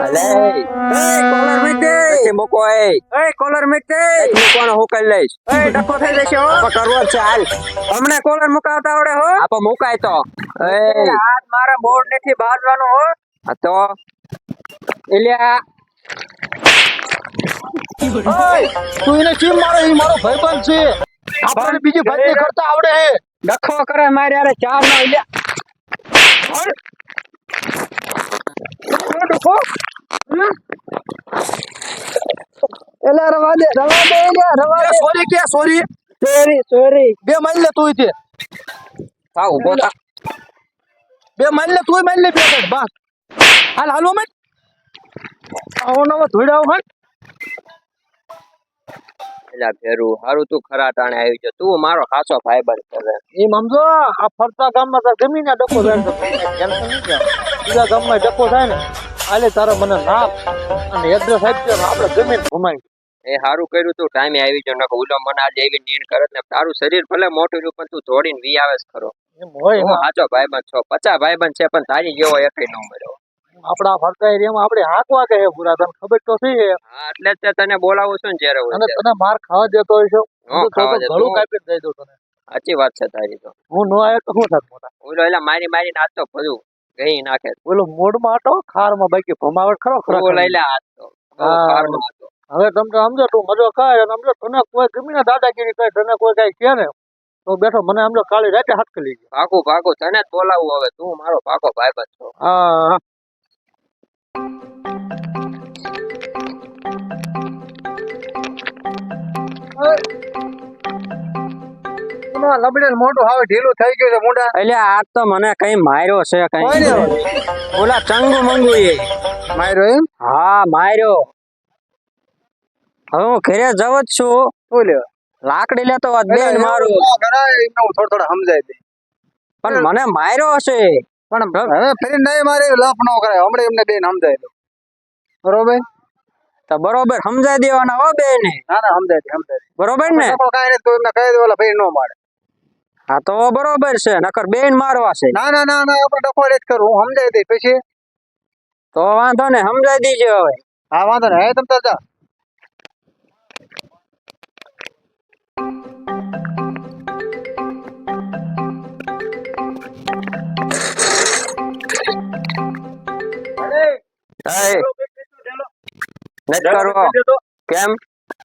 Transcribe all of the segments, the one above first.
એ caller મૂક એ. એ caller મૂક દે મૂકવાનો હું કરી લઈશ. એ ડખો થઈ જશે હો. તો કરવો હાલ. હમણે કોલર મુકાવતા આવડે હો. આપો મુકાય તો. એ. હાથ મારા બોર્ડ નથી બાંધવાનો હો. આ તો. એલિયા. ઓય, તું એને મારે ઈ મારો ભાઈબંધ છે. આપણે બીજી ભાઈ કરતા આવડે હે ડખો કરે મારે યારે ચાર નો એલિયા. ડખો. એલા રવા દે રવા દે એલા રવા દે. સોરી કે સોરી? Sorry sorry. બે માન લે તું તે. હા ઊભો થા. બે મારી લે તું માન લે બે બસ. હાલ હાલો મત આવો નવો ધોઈડાવ મત એલા ફેરું હારું તું ખરા ટાણે આવી છે તું મારો ખાસો ફાઈબર કરે એમ સમજો આ ફરતા ગામમાં તાર ગમી ના ડકો કે. બીજા ગામમાં ડકો થાય ને. આલે તારા મને નામ અને એડ્રેસ આપજો ને આપણે જમીન ઘુમાઈ એ સારું કર્યું તું ટાઈમે આવી જો નકો ઉલો મને આજે એવી નીણ કરે ને તારું શરીર ભલે મોટું રહ્યું પણ તું જોડીને વી આવે ખરો. એમ હોય હું સાચો ભાઈબંધ છો પચાસ ભાઈબંધ છે પણ તારી જેવો એકય ન મળ્યો. આપણા ફરતા એરિયામાં આપણે હાંકવા કહે પૂરા તને ખબર તો છે. હા એટલે જ તને બોલાવું છું ને જ્યારે અને તને માર ખાવા દેતો હોય છે. નો હું ખાવા દેતો. ગળું કાપી દઈ દઉં તને. સાચી વાત છે તારી તો. હું નો આવ્યો તો હું થાત મોટા. ઓલો એલા મારી મારી નાચતો બધું ગઈ નાખે. બોલો મોડમાં હતો ખારમાં બાકી ભમાવટ ખરો ખરો લઈ લે. હવે તમને સમજો તું મજો ખાય સમજો તને કોઈ ગમી ને દાદાગીરી કહે તને કોઈ કઈ કે ને તો બેઠો મને સમજો કાળી રાતે હાથ કરી લીધી ભાગું ભાગો તને જ બોલાવું હવે. તું મારો ભાગો ભાઈબંધ છો. હા. લબડે મોટું હવે ઢીલું થઈ ગયું છે મુંડા. એટલે આજ તો મને કઈ માર્યો છે કઈ ઓલા ચંગુ મંગુ એ માર્યો એમ? હા માર્યો. હવે હું ઘરે જવ જ છું. લે લાકડી લેતો વાત બેન મારું. થોડું થોડું સમજાય દે. પણ મને માર્યો હશે. પણ હવે ફરી નહીં મારે લાફ ન કરાય. હમણાં એમને બેન સમજાય દો. બરોબર? તો બરોબર સમજાઈ દેવાના હો બેન. ના ના સમજાય સમજાય બરોબર ને? કઈ કાંઈ નહીં તો એમને કહી દો ઓલા ભાઈ ન મારે હા તો બરોબર છે નકર બેન મારવા છે ના ના ના ના આપણે ડકોડે જ કરું હું સમજાય દે પછી તો વાંધો ને સમજાઈ દીજે હવે હા વાંધો નહીં હે તમ તો જા કેમ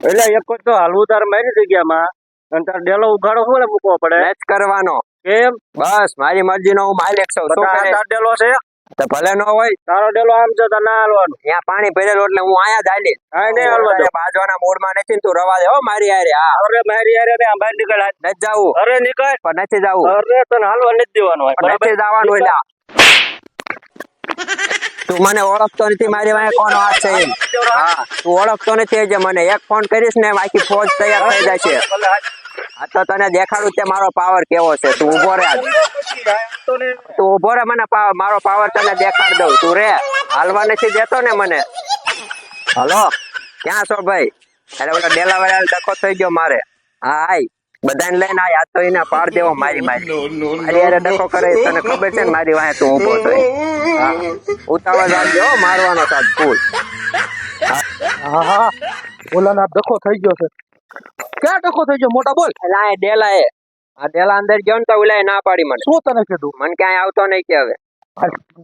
એટલે એક તો હાલવું તાર મારી જગ્યામાં અને તાર ડેલો ઉઘાડો શું મૂકવો પડે? મેચ કરવાનો. કેમ? બસ મારી મરજી નો હું માલિક છું? તાર ડેલો છે? તો ભલે નો હોય. તારો ડેલો આમ છે તો ના હાલવાનું. ત્યાં પાણી ભરેલું એટલે હું આયા જ હાલી હા નહીં હાલવા બાજવાના મૂડમાં નથી તું રવા દે હો મારી હારે હા. અરે મારી યાર ને બહાર નીકળ નથી જાવું. અરે નીકળ. પણ નથી જાવું. અરે તને હાલવા નથી દેવાનું હોય. નથી જવાનું એલા તું મને ઓળખતો નથી, મારી વાંહે કોનો હાથ છે હા, તું ઓળખતો નથી જે મને એક ફોન કરીશ ને બાકી ફોજ તૈયાર થઈ જાય છે આ તો તને દેખાડું તે મારો પાવર કેવો છે. તું ઊભો રે. તું ઊભો રે મને મારો પાવર તને દેખાડ દઉં. તું રે. હાલવા નથી દેતો ને મને. હલો, ક્યાં છો ભાઈ? અરે ઓલો ડેલા વાળા ડખો થઈ ગયો મારે. હા, આય. બધાને લઈને આ યાદ એને પાડ દેવો મારી મારી. મારી હારે ડખો કરે તને ખબર છે ને મારી વાહે તું ઊભો છો? ઉતાવળ રાખજો મારવાનો સાથ ફૂલ હા ઓલાના ડખો થઈ ગયો છે. ક્યાં ડખો થઈ ગયો? મોટા બોલ. લાય ડેલા એ આ ડેલા અંદર ગયો ને તો ઓલા ના પાડી મને. શું તને કીધું? મને ક્યાંય આવતો નહીં કે હવે.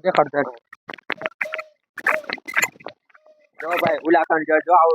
દેખાડ દેખાડ. જો ભાઈ ઉલાખંડ જો જો આવું